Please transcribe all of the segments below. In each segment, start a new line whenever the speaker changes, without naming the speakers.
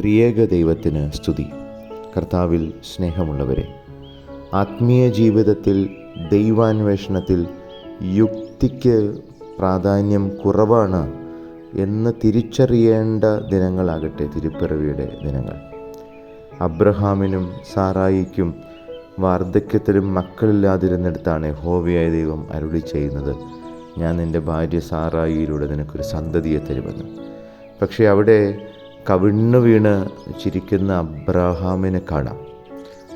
ത്രിയേക ദൈവത്തിന് സ്തുതി. കർത്താവിൽ സ്നേഹമുള്ളവരെ ആത്മീയ ജീവിതത്തിൽ ദൈവാന്വേഷണത്തിൽ യുക്തിക്ക് പ്രാധാന്യം കുറവാണ് എന്ന് തിരിച്ചറിയേണ്ട ദിനങ്ങളാകട്ടെ തിരുപ്പിറവിയുടെ ദിനങ്ങൾ. അബ്രഹാമിനും സാറായിക്കും വാർദ്ധക്യത്തിലും മക്കളില്ലാതിരുന്നിടത്താണ് ഹോവിയായ ദൈവം അരുളി ചെയ്യുന്നത്. ഞാൻ നിന്റെ ഭാര്യ സാറായിയിലൂടെ നിനക്കൊരു സന്തതിയെ തരുമെന്ന്. പക്ഷേ അവിടെ കവിണ്ണു വീണ് ചിരിക്കുന്ന അബ്രഹാമിനെ കാണാം.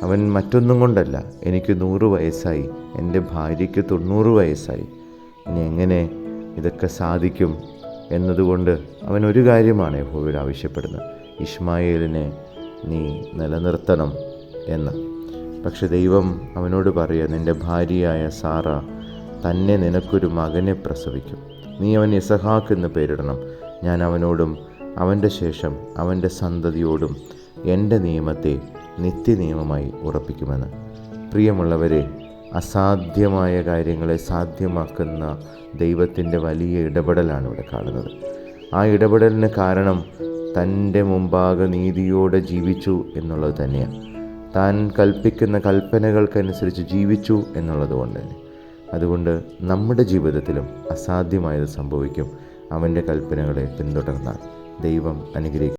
അവൻ മറ്റൊന്നും കൊണ്ടല്ല എനിക്ക് നൂറ് വയസ്സായി എന്റെ ഭാര്യയ്ക്ക് തൊണ്ണൂറ് വയസ്സായി. ഇനി എങ്ങനെ ഇതൊക്കെ സാധിക്കും എന്നതുകൊണ്ട് അവൻ ഒരു കാര്യമാണ് യഹോവയോട് ആവശ്യപ്പെടുന്നത്. ഇഷ്മായേലിനെ നീ നിലനിർത്തണം എന്ന്. പക്ഷെ ദൈവം അവനോട് പറയുക നിന്റെ ഭാര്യയായ സാറ തന്നെ നിനക്കൊരു മകനെ പ്രസവിക്കും. നീ അവൻ ഇസഹാക്ക് എന്ന് പേരിടണം. ഞാൻ അവനോടും അവന്റെ ശേഷം അവന്റെ സന്തതിയോടും എന്റെ നിയമത്തെ നിത്യനിയമമായി ഉറപ്പിക്കുമെന്ന്. പ്രിയമുള്ളവരെ അസാധ്യമായ കാര്യങ്ങളെ സാധ്യമാക്കുന്ന ദൈവത്തിന്റെ വലിയ ഇടപെടലാണ് ഇവിടെ കാണുന്നത്. ആ ഇടപെടലിന് കാരണം തന്റെ മുമ്പാകെ നീതിയോടെ ജീവിച്ചു എന്നുള്ളത് തന്നെയാണ്. താൻ കൽപ്പിക്കുന്ന കൽപ്പനകൾക്കനുസരിച്ച് ജീവിച്ചു എന്നുള്ളത് കൊണ്ട് തന്നെ. അതുകൊണ്ട് നമ്മുടെ ജീവിതത്തിലും അസാധ്യമായത് സംഭവിക്കും അവന്റെ കൽപ്പനകളെ പിന്തുടർന്നാൽ. ദൈവം അനുഗ്രഹിക്കും